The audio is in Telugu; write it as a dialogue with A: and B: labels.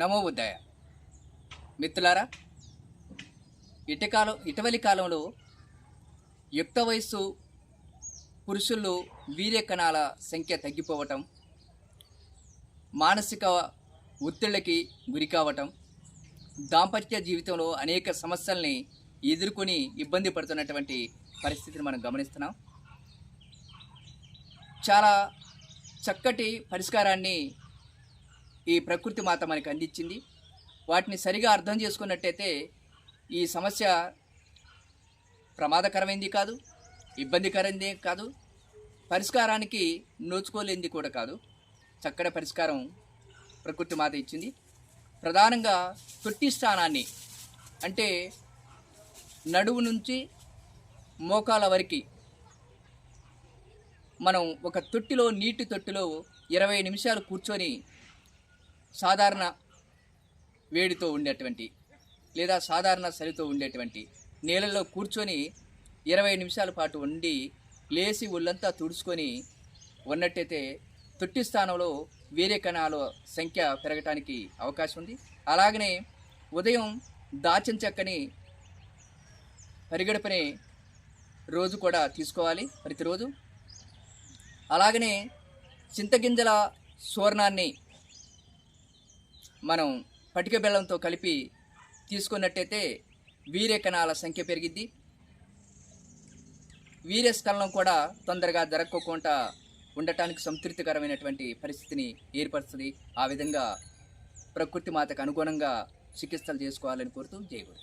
A: నమో బుద్ధాయ. మిత్రులారా ఇటకాలం ఇటీవలి కాలంలో యుక్త వయస్సు పురుషుల్లో వీర్య కణాల సంఖ్య తగ్గిపోవటం మానసిక ఒత్తిళ్ళకి గురి కావటం దాంపత్య జీవితంలో అనేక సమస్యల్ని ఎదుర్కొని ఇబ్బంది పడుతున్నటువంటి పరిస్థితిని మనం గమనిస్తున్నాం. చాలా చక్కటి పరిష్కారాన్ని ఈ ప్రకృతి మాత మనకి అందించింది. వాటిని సరిగా అర్థం చేసుకున్నట్టయితే ఈ సమస్య ప్రమాదకరమైంది కాదు ఇబ్బందికరైంది కాదు పరిష్కారానికి నోచుకోలేనిది కూడా కాదు. చక్కటి పరిష్కారం ప్రకృతి మాత ఇచ్చింది. ప్రధానంగా తొట్టి స్థానాన్ని అంటే నడువు నుంచి మోకాల వరకు మనం ఒక తొట్టిలో నీటి తొట్టిలో ఇరవై నిమిషాలు కూర్చొని సాధారణ వేడితో ఉండేటువంటి లేదా సాధారణ చలితో ఉండేటువంటి నీళ్ళలో కూర్చొని ఇరవై నిమిషాల పాటు ఉండి లేచి ఒళ్ళంతా తుడుచుకొని ఉన్నట్టయితే తొట్టి స్థానంలో వేరే కణాల సంఖ్య పెరగటానికి అవకాశం ఉంది. అలాగనే ఉదయం దాచిన చెక్కని పరిగడపని రోజు కూడా తీసుకోవాలి ప్రతిరోజు. అలాగనే చింతగింజల సూర్ణాన్ని మనం పటిక బెల్లంతో కలిపి తీసుకున్నట్టయితే వీర్య కణాల సంఖ్య పెరిగిద్ది. వీర్యస్ఖలనం కూడా తొందరగా జరగకోకుండా ఉండటానికి సంతృప్తికరమైనటువంటి పరిస్థితిని ఏర్పరుస్తుంది. ఆ విధంగా ప్రకృతి మాతకు అనుగుణంగా చికిత్సలు చేసుకోవాలని కోరుతూ జయగురు